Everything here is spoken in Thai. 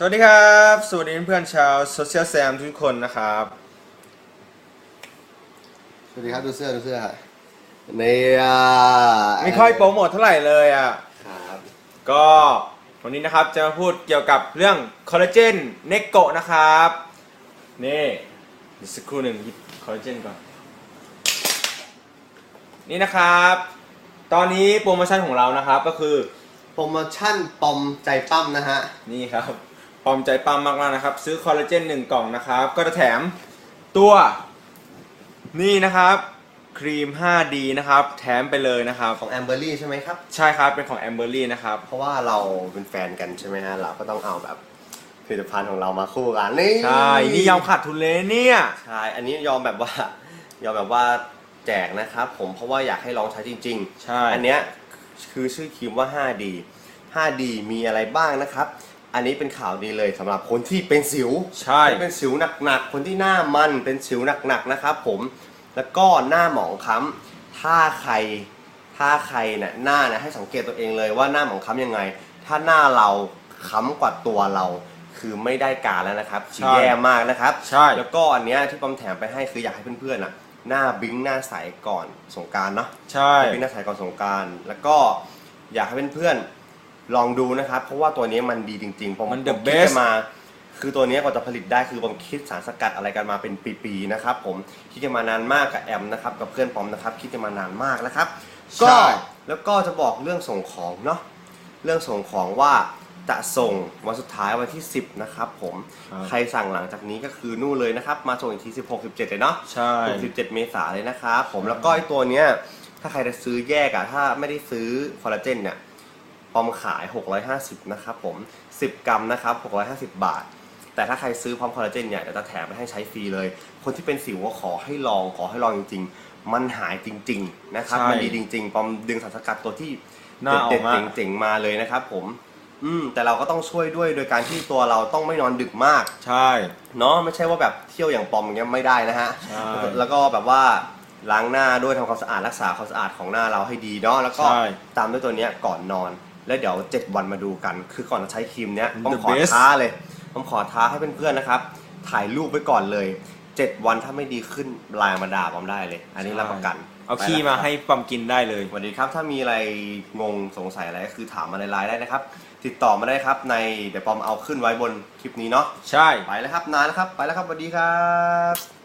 สวัสดีครับ สวัสดีเพื่อนๆชาวโซเชียลแซมทุกคนนะครับ สวัสดีครับดูเสื้อดูเสื้อนี่อะไม่ค่อยโปรโมทเท่าไหร่เลยอะ ครับ ก็วันนี้นะครับจะมาพูดเกี่ยวกับเรื่องคอลลาเจนเนกโกะนะครับ นี่เดี๋ยวสักครู่หนึ่งหยิบคอลลาเจนก่อน นี่นะครับ ตอนนี้โปรโมชั่นของเรานะครับก็คือ โปรโมชั่นปอมใจปั้มนะฮะ นี่ครับ ปลอมใจปั๊มมากๆนะครับ ซื้อคอลลาเจนหนึ่งกล่องนะครับ ก็จะแถมตัวนี่นะครับครีม 5D นะครับ แถมไปเลยนะครับ ของแอมเบอรี่ใช่ไหมครับ ใช่ครับเป็นของแอมเบอรี่นะครับ เพราะว่าเราเป็นแฟนกันใช่ไหมฮะเราก็ต้องเอาแบบผลิตภัณฑ์ของเรามาคู่กันนี่ใช่ นี่ยอมขาดทุนเลยเนี่ย ใช่ อันนี้ยอมแบบว่า ยอมแบบว่าแจกนะครับ ผมเพราะว่าอยากให้ลองใช้จริง ๆ ใช่ อันเนี้ยคือชื่อครีมว่า 5D 5D มีอะไรบ้างนะครับ อันนี้เป็นข่าวดีเลยสำหรับคนที่เป็นสิวใช่ ที่เป็นสิวหนักๆ คนที่หน้ามันเป็นสิวหนักๆนะครับผมแล้วก็หน้าหมองคล้ำถ้าใครถ้าใครเนี่ยหน้าเนี่ยให้สังเกตตัวเองเลยว่าหน้าหมองคล้ำยังไง ถ้าหน้าเราค้ำกว่าตัวเรา คือไม่ได้การแล้วนะครับคือใช่แย่มากนะครับใช่ แล้วก็อันเนี้ยที่ปอมแถมไปให้คืออยากให้เพื่อนๆอะหน้าบิ้งหน้าใสก่อนสงกรารเนาะ ใช่เป็นนักถ่ายก่อนสงกราร แล้วก็อยากให้เพื่อนๆ ลองดูนะครับ เพราะว่าตัวนี้มันดีจริงๆผมมัน the ผมคิด best กันมา คือตัวนี้กว่าจะผลิตได้คือผมคิดสารสกัดอะไรกันมาเป็นปีๆนะครับผมคิดกันมานานมากกับแอมนะครับกับเพื่อนปอมนะครับคิดกันมานานมากนะครับก็ใช่แล้วก็จะบอกเรื่องส่งของเนาะเรื่องส่งของว่าจะส่งวันสุดท้ายวันที่ 10นะครับผมครับใครสั่งหลังจากนี้ก็คือนู่นเลยนะครับมาส่งอีกที16 17เลยเนาะ ใช่67เมษายนเลยนะครับผมแล้วก็ไอตัวเนี้ยถ้าใครจะซื้อแยกอะถ้าไม่ได้ซื้อคอลลาเจนเนี่ย ปอมขาย 650 นะครับผม 10 กรัมนะครับ 650 บาท แต่ถ้าใครซื้อพร้อมคอลลาเจนเนี่ยเดี๋ยวจะแถมไปให้ใช้ฟรีเลย คนที่เป็นสิวก็ขอให้ลองขอให้ลองจริง ๆ มันหายจริง ๆ นะครับ ใช่มันดีจริง ๆ ปอมดึงสารสกัดตัวที่น่าออเด็กดมาก ๆเจ๋งๆมาเลยนะครับผม อืมแต่เราก็ต้องช่วยด้วยโดยการที่ตัวเราต้องไม่นอนดึกมาก ใช่ เนาะไม่ใช่ว่าแบบเที่ยวอย่างปอมอย่างเงี้ยไม่ได้นะฮะ ใช่แล้วก็แบบว่าล้างหน้าด้วยทำความสะอาดรักษาความสะอาดของหน้าเราให้ดีเนาะแล้วก็ใช่ ตามด้วยตัวเนี้ยก่อนนอน แล้วเดี๋ยว 7 วันมาดูกัน คือก่อนจะใช้ครีมเนี้ยต้อง The ขอ best ท้าเลยต้องขอท้าให้เพื่อนๆนะครับ ถ่ายรูปไว้ก่อนเลย 7 วันถ้าไม่ดีขึ้นไลน์มาด่าปอมได้เลย อันนี้รับประกันเอาขี้มาให้ปั๊มกินได้เลย สวัสดีครับ ถ้ามีอะไรงงสงสัยอะไรก็คือถามมาในไลน์ได้นะครับ ติดต่อมาได้ครับในเดี๋ยวปอมเอาขึ้นไว้บนคลิปนี้เนาะใช่ ไปแล้วครับนานแล้วครับ ไปแล้วครับสวัสดีครับ